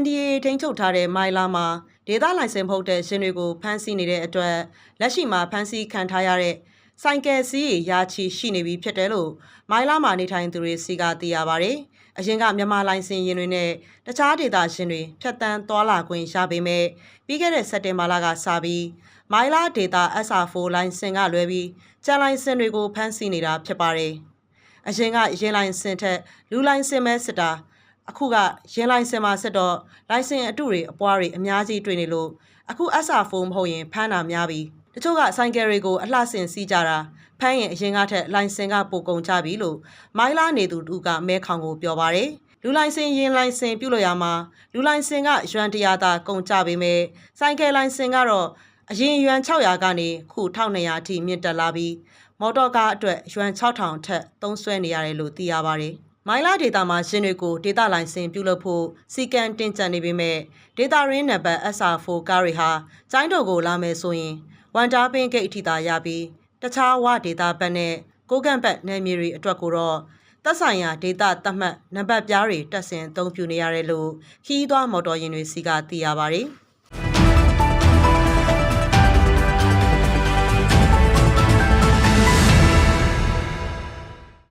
NDA ထိန်းချုပ်ထားတဲ့မိုင်လာမှာဒေသလိုင်စင်ဖုတ်တဲ့ရှင်တွေကိုဖမ်းဆီးနေတဲ့အတွက်လက်ရှိမှာဖမ်းဆီးခံထားရတဲ့ဆိုင်ကယ်စီးရာချီရှိနေပြီဖြစ်တယ်လို့မိုင်လာမှာနေထိုင်သူတွေစီကသိရပါဗျ။အရင်ကမြန်မာလိုင်စင်ရင်တွေနဲ့တခြားဒေသရှင်တွေဖြတ်တန်းသွားလာခွင့်ရပေမဲ့ပြီးခဲ့တဲ့စက်တင်ဘာလကစပြီးမိုင်လာဒေတာ SR4 လိုင်စင်ကလွဲပြီးကျန်လိုင်စင်တွေကိုဖမ်းဆီးနေတာဖြစ်ပါတယ်။အရင်ကရင်လိုင်စင်ထက်လူလိုင်စင်ပဲစစ်တာ အခုကရင်လိုင်စင်မှာစစ်တော့လိုင်စင်အတုတွေအပွားတွေအများကြီးတွေ့နေလို့အခု SR4 မဟုတ်ရင်ဖမ်းတာများပြီတချို့ကဆိုင်ကယ်တွေကိုအလှဆင်စီးကြတာဖမ်းရင်အရင်ကထက်လိုင်စင်ကပိုကုန်ကြပြီလို့မိုင်းလာနေသူတူကမဲခေါင်ကိုပြောပါတယ်လူလိုင်စင်ရင်လိုင်စင်ပြုလို့ရမှာလူလိုင်စင်ကရွမ်100သာကုန်ကြပေမဲ့ဆိုင်ကယ်လိုင်စင်ကတော့အရင်ရွမ်600ကနေခု1200အထိမြင့်တက်လာပြီးမော်တော်ကားအတွက်ရွမ်6000ထက်သုံးစွဲနေရတယ်လို့သိရပါတယ် မိုင်းလာဒေတာမှာရှင်တွေကိုဒေတာလိုင်စင်ပြုလုပ်ဖို့စီကံတင်ကြံနေပေမဲ့ဒေတာရင်းနံပါတ် SR4 ကားတွေဟာကျိုင်းတော်ကိုလာမယ်ဆိုရင်ဝန်တာပင်ဂိတ်အထိသာရပြီးတခြားဝဒေတာဘက်နဲ့ကိုကန့်ဘက်နယ်မြေတွေအတွက်ကိုတော့သက်ဆိုင်ရာဒေတာသတ်မှတ်နံပါတ်ပြားတွေတက်ဆင်အသုံးပြုနေရတယ်လို့ခီးသွွားမော်တော်ယာဉ်တွေစီကသိရပါတယ်